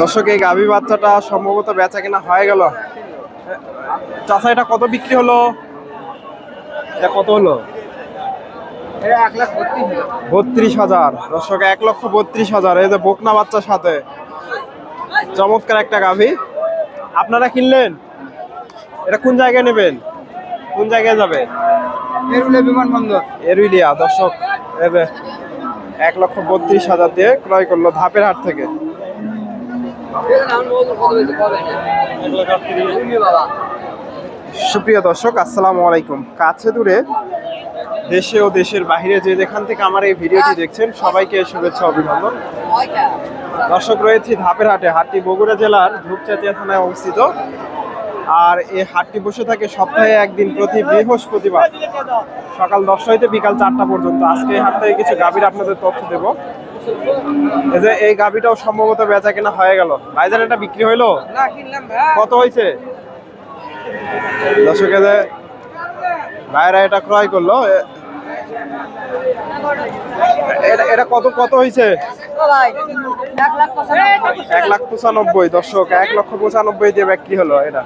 দর্শক এই গাভী বাচ্চাটা সম্ভবত বেচা কেনা হয়ে গেল। চাষা এটা কত বিক্রি হলো? এটা কত হলো? বত্রিশ হাজার। দর্শক এক লক্ষ বত্রিশ হাজার। এই যে বকনা বাচ্চার সাথে। চমৎকার একটা গাভী। আপনারা কিনলেন? এটা কোন জায়গায় নেবেন? কোন জায়গায় যাবে? এরুলে বিমানবন্দর। এরুইলিয়া দর্শক এক লক্ষ বত্রিশ হাজার দিয়ে ক্রয় করল ধাপের হাট থেকে। সুপ্রিয় দর্শক, আসসালামু আলাইকুম। কাছে দূরে দেশে ও দেশের বাইরে যে যেখান থেকে আমার এই ভিডিওটি দেখছেন, সবাইকে শুভেচ্ছা, অভিনন্দন। দর্শক রয়েছি ধাপের হাটে হাটটি বগুড়া জেলার ধূপচাচিয়া থানায় অবস্থিত। আর এই হাটটি বসে থাকে সপ্তাহে একদিন প্রতি বৃহস্পতিবার। সকাল দশটা হইতে বিকাল চারটা পর্যন্ত। আজকে এই হাট থেকে কিছু গাভীর আপনাদের তথ্য দেবো। এই যে এই গাভীটাও সম্ভবত বেচা কেনা হয়ে গেল। ভাইজান এটা বিক্রি হইল? না কিনলাম ভাই। কত হয়েছে দর্শকে যে ভাইরা এটা ক্রয় করল এটা এটা কত কত হয়েছে এক লাখ পঁচানব্বই। দর্শক এক লক্ষ পঁচানব্বই দিয়ে বিক্রি হলো এটা।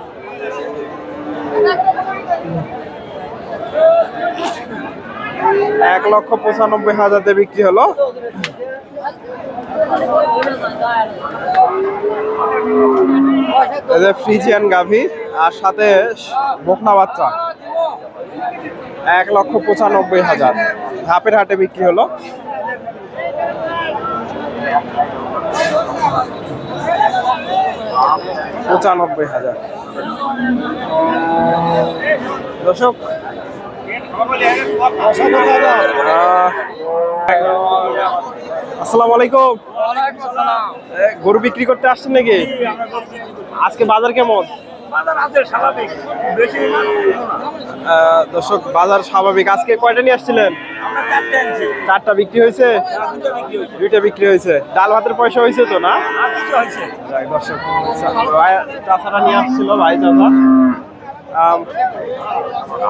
এক লক্ষ পঁচানব্বই হাজার দিয়ে বিক্রি হলো। যে ফ্রিজিয়ান গাভী, আর সাথে বকনা বাচ্চা। এক লক্ষ পঁচানব্বই হাজার। ধাপের হাটে বিক্রি হলো। পঁচানব্বই হাজার। দর্শক আসসালামু আলাইকুম। গরু বিক্রি করতে আসছেন নাকি? আজকে বাজার কেমন? দর্শক বাজার স্বাভাবিক। আজকে কয়টা নিয়ে আসছিলেন? চারটা বিক্রি হয়েছে? দুইটা বিক্রি হয়েছে। ডাল ভাতের পয়সা হয়েছে তো না? দর্শক নিয়ে আসছিল ভাই আম,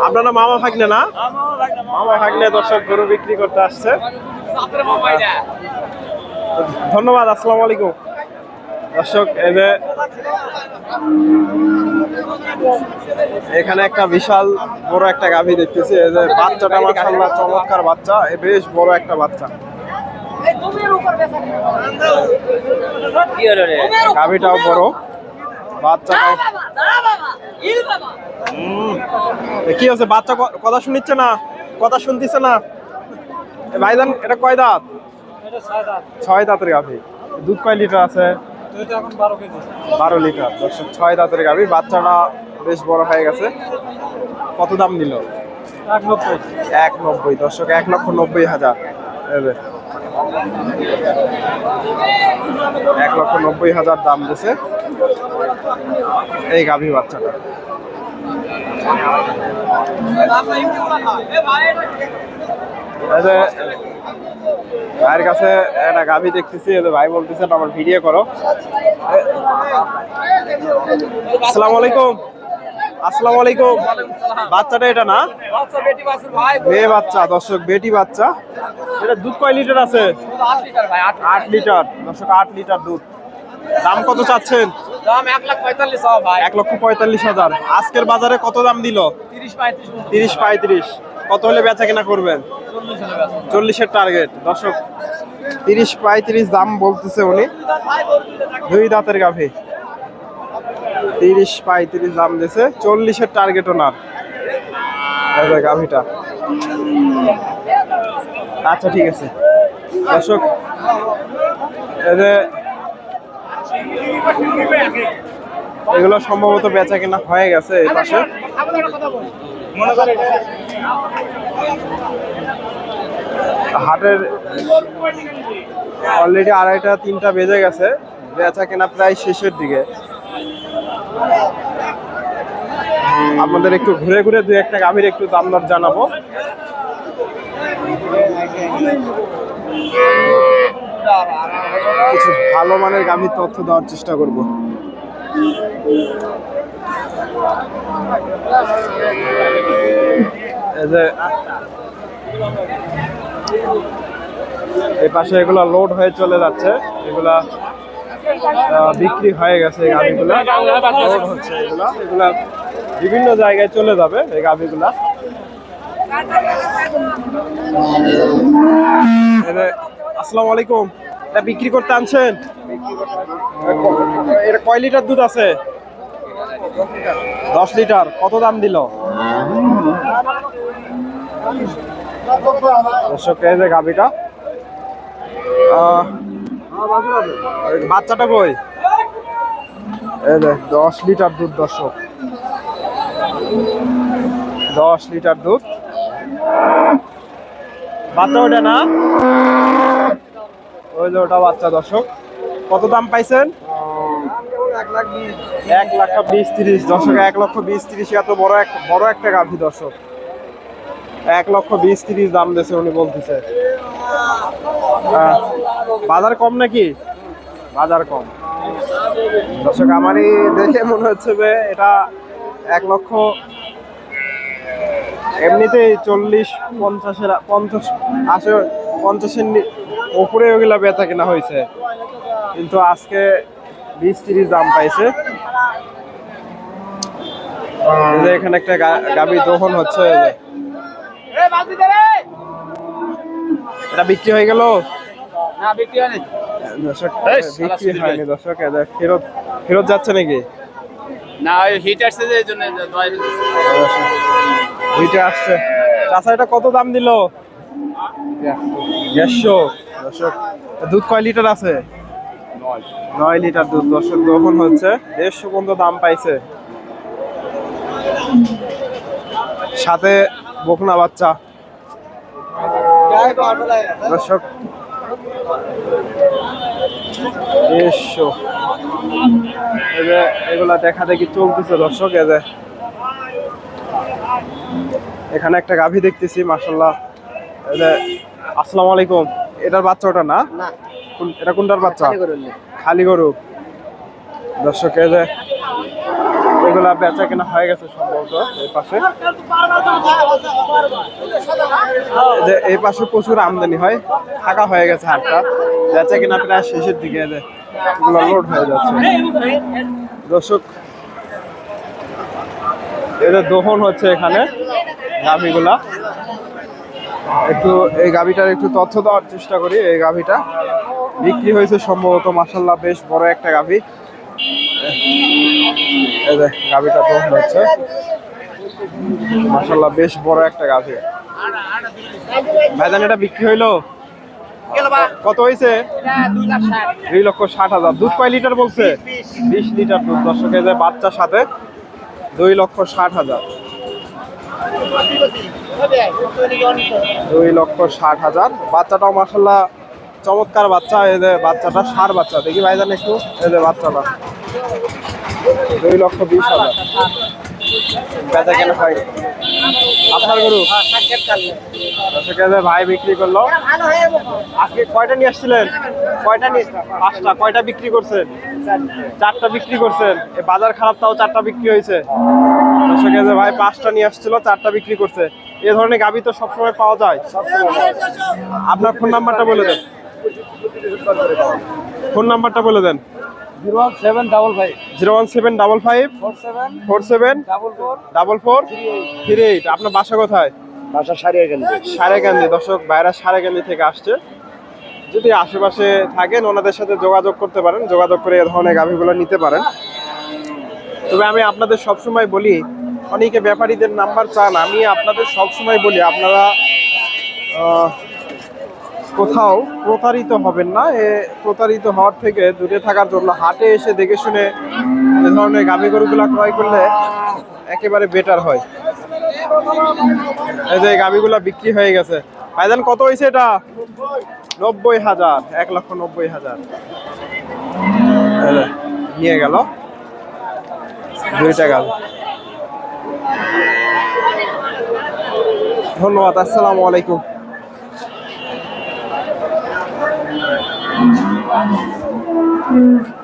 আপনার মামা ভাগ্নে না? মামা ভাগ্নে দর্শক গরু বিক্রি করতে আসছে। ধন্যবাদ আসসালামু আলাইকুম। দর্শক এই যে এখানে একটা বিশাল বড় একটা গাভী দেখতেছি। এই যে বাচ্চাটা মাশাআল্লাহ চমৎকার বাচ্চা এ বেশ বড় একটা বাচ্চা। গাভীটাও বড়। কি বাচ্চা ক- কথা শুনিচ্ছে না? কথা শুনতেছে না? ভাইজান এটা কয় দাঁত? ছয় দাঁতের গাভী। দুধ কয় লিটার আছে? বারো লিটার। দর্শক ছয় দাঁতের গাভী। বাচ্চাটা বেশ বড় হয়ে গেছে। কত দাম নিল? এক নব্বই। দর্শক এক লক্ষ নব্বই হাজার। এক লক্ষ নব্বই হাজার দাম দিছে এই গাভী বাচ্চাটা। ভাইয়ের কাছে একটা গাভী দেখতেছি ভাই বলতেছে আমার ভিডিও করো। আসসালামু আলাইকুম। আসসালামু আলাইকুম। বাচ্চাটা এটা না? মেয়ে বাচ্চা দর্শক বেটি বাচ্চা। এটা দুধ কয় লিটার আছে? আট লিটার দর্শক আট লিটার দুধ। দাম কত চাচ্ছেন? এক লক্ষ পঁয়তাল্লিশ হাজার। আজকের বাজারে কত দাম দিল? তিরিশ পঁয়ত্রিশ কত হলে বেচা কেনা করবেন? চল্লিশের টার্গেট। দর্শক তিরিশ পঁয়ত্রিশ দাম বলতেছে উনি। দুই দাঁতের গাভী। তিরিশ পঁয়ত্রিশ দাম দিয়েছে, চল্লিশের টার্গেট ওনার গাভীটা। আচ্ছা ঠিক আছে। দর্শক এগুলো সম্ভবত বেচা কেনা হয়ে গেছে এই পাশে। হাটের অলরেডি আড়াইটা, তিনটা বেজে গেছে। বেচা কেনা প্রায় শেষের দিকে। আপনাদের একটু ঘুরে ঘুরে দু একটা গাভীর একটু দাম দর জানাব। কিছু ভালো মানের গাভীর তথ্য দেওয়ার চেষ্টা করব। এই পাশে এগুলা লোড হয়ে চলে যাচ্ছে। এগুলা বিক্রি হয়ে গেছে এই গাভিগুলা। এগুলা বিভিন্ন জায়গায় চলে যাবে এই গাভিগুলা। আসসালামু আলাইকুম। এটা বিক্রি করতে আনছেন? এটা কয় লিটার দুধ আছে? দশ লিটার। কত দাম দিল? দর্শক গাভিটা। বাচ্চাটা কই? দশ লিটার দুধ দর্শক। দশ লিটার দুধ। বাচ্চা ওটা না? ওই যে ওটা বাচ্চা দর্শক। কত দাম পাইছেন? এক লাখ বিশ তিরিশ। দর্শক এক লক্ষ বিশ তিরিশ এত বড় এক বড় একটা গাভী দর্শক। এক লক্ষ বিশ তিরিশ দাম দিয়েছে উনি বলতেছে। আহ, বাজার কম নাকি? বাজার কম। দর্শক আমারই দেখে মনে হচ্ছে যে এটা এক লক্ষ এমনিতেই চল্লিশ পঞ্চাশের পঞ্চাশ আসে পঞ্চাশের উপরে ওগুলা বেচা কেনা হয়েছে। কিন্তু আজকে বিশ তিরিশ দাম পাইছে। এখানে একটা গা- দোহন হচ্ছে। এটা বিক্রি হয়ে গেল? না বিক্রি হয়নি। দর্শক বিক্রি হয়নি। দর্শক ফেরত ফেরত যাচ্ছে নাকি? না ওই হিট আসছে যে জন্য দোয়াই আসছে। চাচা এটা কত দাম দিল? দেড়শো। দর্শক দুধ কয় লিটার আছে? নয়। লিটার দুধ। দর্শক দহন হচ্ছে। দেড়শো পর্যন্ত দাম পাইছে। সাথে বকনা বাচ্চা। দর্শক দেড়শো। এই যে এগুলা দেখা দেখি চলতেছে দর্শক এই যে। এখানে একটা গাভী দেখতেছি মাসাল্লাহ আসসালামু আলাইকুম। এটার বাচ্চা ওটা না? এটা কোনটার বাচ্চা? খালি খালি গরু। দর্শক এই যে এগুলা বেচা কেনা হয়ে গেছে সম্ভবত এই পাশে। যে এই পাশে প্রচুর আমদানি হয় ফাঁকা হয়ে গেছে হাটটা। বেচা কেনা প্রায় শেষের দিকে এগুলো লোড হয়ে যাচ্ছে। দর্শক এদের দহন হচ্ছে এখানে গাভিগুলা। একটু এই গাভিটার একটু তথ্য দেওয়ার চেষ্টা করি, এই গাভিটা। বিক্রি হয়েছে সম্ভবত মাসাল্লাহ বেশ বড় একটা গাভি। এই যে গাভিটা দহন হচ্ছে। মাসাল্লাহ বেশ বড় একটা গাভি। ভাইজান, এটা বিক্রি হইল? কত হয়েছে দুই লক্ষ ষাট হাজার। দুধ কয় লিটার বলছে? বিশ লিটার দুধ। দর্শকের যে বাচ্চার সাথে দুই লক্ষ ষাট হাজার। দুই লক্ষ ষাট হাজার। বাচ্চাটাও মাসাল্লাহ চমৎকার বাচ্চা। এই যে বাচ্চাটা সার বাচ্চা। দেখি ভাইজান একটু। এই যে বাচ্চাটা। দুই লক্ষ বিশ হাজার। বেচা কেন হয়। আপনার গরু? ভাই বিক্রি করল? আজকে কয়টা নিয়ে আসছিলেন? কয়টা নিয়ে পাঁচটা। কয়টা বিক্রি করছেন? চারটা বিক্রি করছেন। বাজার খারাপ, তাও চারটা বিক্রি হয়েছে। দর্শকে যে ভাই পাঁচটা নিয়ে আসছিল, চারটা বিক্রি করছে। এ ধরনের গাভি তো সবসময় পাওয়া যায়। আপনার ফোন নাম্বারটা বলে দেন। ফোন নাম্বারটা বলে দেন। Zero one seven double five. Zero one seven double five. Four seven four seven double four. Double four three eight আপনার বাসা কোথায়? বাসা সারিয়ে গেল সারেগান্ধি দর্শক বাইরা সারেগান্ধি থেকে আসছে। যদি আশেপাশে থাকেন ওনাদের সাথে যোগাযোগ করতে পারেন যোগাযোগ করে এ ধরনের গাভীগুলো নিতে পারেন। তবে আমি আপনাদের সবসময় বলি অনেকে ব্যাপারীদের নাম্বার চান আমি আপনাদের সবসময় বলি আপনারা কোথাও প্রতারিত হবেন না। এ প্রতারিত হওয়ার থেকে দূরে থাকার জন্য হাটে এসে দেখে শুনে এ ধরনের গাভী গরুগুলা ক্রয় করলে একেবারে বেটার হয়। এই যে গাভিগুলা বিক্রি হয়ে গেছে। ভাইজান, কত হয়েছে এটা? নব্বই হাজার, এক লক্ষ নব্বই হাজার। নিয়ে গেল। দুইটা গাল ধন্যবাদ, আসসালামু আলাইকুম। 嗯。